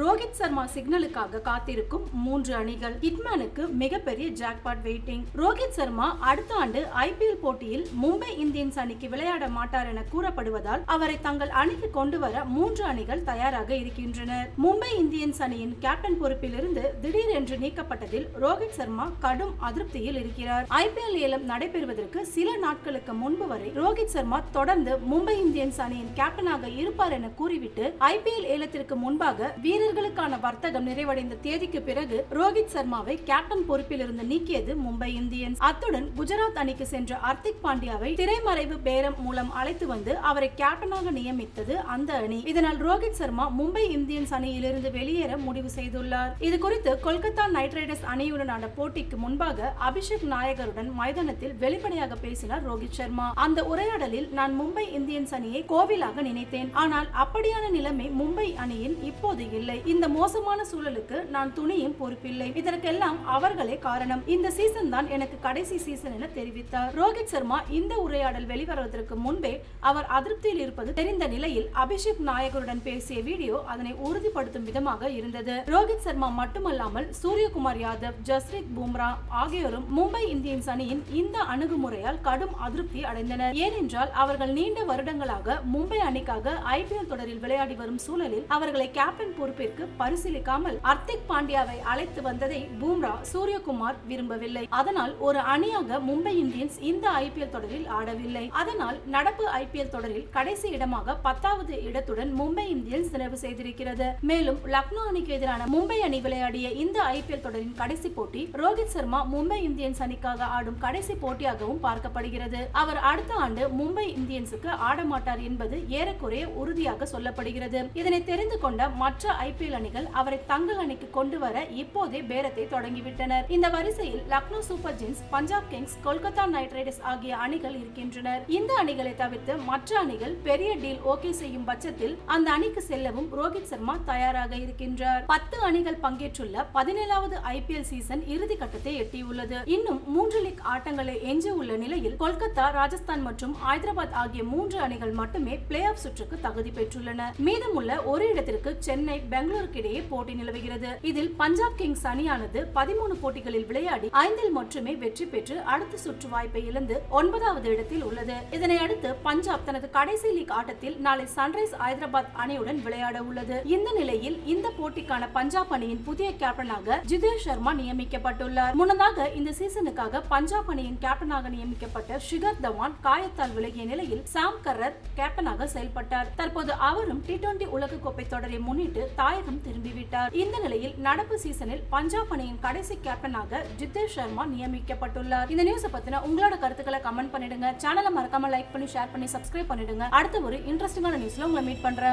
ரோஹித் சர்மா சிக்னலுக்காக காத்திருக்கும் மூன்று அணிகள் ஹிட்மேனுக்கு மிகப்பெரிய ஜாக்பாட் வெயிட்டிங் ரோஹித் சர்மா அடுத்த ஆண்டு ஐபிஎல் போட்டியில் மும்பை இந்தியன்ஸ் அணிக்கு விளையாட மாட்டார் என கூறப்படுவதால் அவரை தங்கள் அணிக்கு கொண்டு வர மூன்று அணிகள் தயாராக இருக்கின்றனர். மும்பை இந்தியன்ஸ் அணியின் கேப்டன் பொறுப்பிலிருந்து திடீரென்று நீக்கப்பட்டதில் ரோஹித் சர்மா கடும் அதிருப்தியில் இருக்கிறார். ஐபிஎல் ஏலம் நடைபெறுவதற்கு சில நாட்களுக்கு முன்பு வரை ரோஹித் சர்மா தொடர்ந்து மும்பை இந்தியன்ஸ் அணியின் கேப்டனாக இருப்பார் என கூறிவிட்டு ஐபிஎல் ஏலத்திற்கு முன்பாக வீர வீரர்களுக்கான வர்த்தகம் நிறைவடைந்த தேதிக்கு பிறகு ரோஹித் சர்மாவை கேப்டன் பொறுப்பில் இருந்து நீக்கியது மும்பை இந்தியன்ஸ். அத்துடன் குஜராத் அணிக்கு சென்ற ஹர்திக் பாண்டியாவை திரைமறைவு பேரம் மூலம் அழைத்து வந்து அவரை கேப்டனாக நியமித்தது அந்த அணி. இதனால் ரோஹித் சர்மா மும்பை இந்தியன்ஸ் அணியிலிருந்து வெளியேற முடிவு செய்துள்ளார். இது குறித்து கொல்கத்தா நைட் ரைடர்ஸ் அணியுடனான போட்டிக்கு முன்பாக அபிஷேக் நாயகருடன் மைதானத்தில் வெளிப்படையாக பேசினார் ரோஹித் சர்மா. அந்த உரையாடலில் நான் மும்பை இந்தியன்ஸ் அணியை கோவிலாக நினைத்தேன். ஆனால் அப்படியான நிலைமை மும்பை அணியில் இப்போது இல்லை. இல்லை. இந்த மோசமான சூழலுக்கு நான் துணியும் பொறுப்பில்லை. இதற்கெல்லாம் அவர்களே காரணம். இந்த சீசன் தான் எனக்கு கடைசி சீசன் என தெரிவித்தார். ரோஹித் சர்மா இந்த உரையாடல் வெளிவருவதற்கு முன்பே அவர் அதிருப்தியில் இருப்பது தெரிந்த நிலையில் அபிஷேக் நாயகருடன் பேசிய வீடியோ அதனை உறுதிப்படுத்தும் விதமாக இருந்தது. ரோஹித் சர்மா மட்டுமல்லாமல் சூரியகுமார் யாதவ் ஜஸ்ரீத் பும்ரா ஆகியோரும் மும்பை இந்தியன்ஸ் அணியின் இந்த அணுகுமுறையால் கடும் அதிருப்தி அடைந்தனர். ஏனென்றால் அவர்கள் நீண்ட வருடங்களாக மும்பை அணிக்காக ஐபிஎல் தொடரில் விளையாடி வரும் சூழலில் அவர்களை கேப்டன் பொறுப்பிற்கு பரிசீலிக்காமல் அர்த்திக் பாண்டியாவை அழைத்து வந்ததை பூம்ரா சூரியகுமார் விரும்பவில்லை. அதனால் ஒரு அணியாக மும்பை இந்தியன்ஸ் இந்த ஐபிஎல் தொடரில் ஆடவில்லை. அதனால் நடப்பு ஐபிஎல் தொடரில் கடைசி இடமாக பத்தாவது இடத்துடன் மும்பை இந்தியன்ஸ் நிறைவு செய்திருக்கிறது. மேலும் லக்னோ அணிக்கு எதிரான மும்பை அணி விளையாடிய இந்த ஐபிஎல் தொடரின் கடைசி போட்டி ரோஹித் சர்மா மும்பை இந்தியன்ஸ் அணிக்காக ஆடும் கடைசி போட்டியாகவும் பார்க்கப்படுகிறது. அவர் அடுத்த ஆண்டு மும்பை இந்தியன்ஸுக்கு ஆட மாட்டார் என்பது ஏறக்குறைய உறுதியாக சொல்லப்படுகிறது. இதனை தெரிந்து கொண்ட மற்ற ஐ ஐபிஎல் அணிகள் அவரை தங்கள் அணிக்கு கொண்டு வர இப்போதே பேரத்தை தொடங்கிவிட்டனர். இந்த வரிசையில் Lucknow super giants Punjab kings Kolkata knight riders ஆகிய அணிகள் இருக்கின்றனர். இந்த அணிகளை தவிர்த்து மற்ற அணிகள் பெரிய டீல் ஓகே செய்யும் பட்சத்தில் அந்த அணிக்கு செல்லவும் ரோஹித் சர்மா தயாராக இருக்கின்றார். பத்து அணிகள் பங்கேற்றுள்ள பதினேழாவது ஐபிஎல் சீசன் இறுதி கட்டத்தை எட்டியுள்ளது. இன்னும் மூன்று லீக் ஆட்டங்களை எஞ்சி உள்ள நிலையில் கொல்கத்தா ராஜஸ்தான் மற்றும் ஹைதராபாத் ஆகிய மூன்று அணிகள் மட்டுமே பிளே ஆஃப் சுற்றுக்கு தகுதி பெற்றுள்ளன. மீதமுள்ள ஒரு இடத்திற்கு சென்னை பெங்களூருக்கு இடையே போட்டி நிலவுகிறது. இதில் பஞ்சாப் கிங்ஸ் அணியானது பதிமூணு போட்டிகளில் விளையாடி ஐந்தில் மட்டுமே வெற்றி பெற்று அடுத்த சுற்று வாய்ப்பை இழந்து ஒன்பதாவது இடத்தில் உள்ளது. இதனை அடுத்து பஞ்சாப் தனது கடைசி லீக் ஆட்டத்தில் நாளை சன்ரைஸ் ஹைதராபாத் அணியுடன் விளையாட உள்ளது. இந்த நிலையில் இந்த போட்டிக்கான பஞ்சாப் அணியின் புதிய கேப்டனாக ஜிதேஷ் சர்மா நியமிக்கப்பட்டுள்ளார். முன்னதாக இந்த சீசனுக்காக பஞ்சாப் அணியின் கேப்டனாக நியமிக்கப்பட்ட ஷிகர் தவான் காயத்தால் விலகிய நிலையில் சாம் கர்ரர் கேப்டனாக செயல்பட்டார். தற்போது அவரும் டி டுவெண்டி உலகக்கோப்பை தொடரை முன்னிட்டு தாயகம் திரும்பிவிட்டார். இந்த நிலையில் நடப்பு சீசனில் பஞ்சாப் அணியின் கடைசி கேப்டனாக ஜிதேஷ் சர்மா நியமிக்கப்பட்டுள்ளார். இந்த நியூஸை பத்தின உங்களோட கருத்துக்களை கமெண்ட் பண்ணிடுங்க. சேனலை மறக்காம லைக் பண்ணி ஷேர் பண்ணி சப்ஸ்கிரைப் பண்ணிடுங்க. அடுத்த ஒரு இன்ட்ரெஸ்டிங்கான நியூஸ்ல உங்களை மீட் பண்றேன்.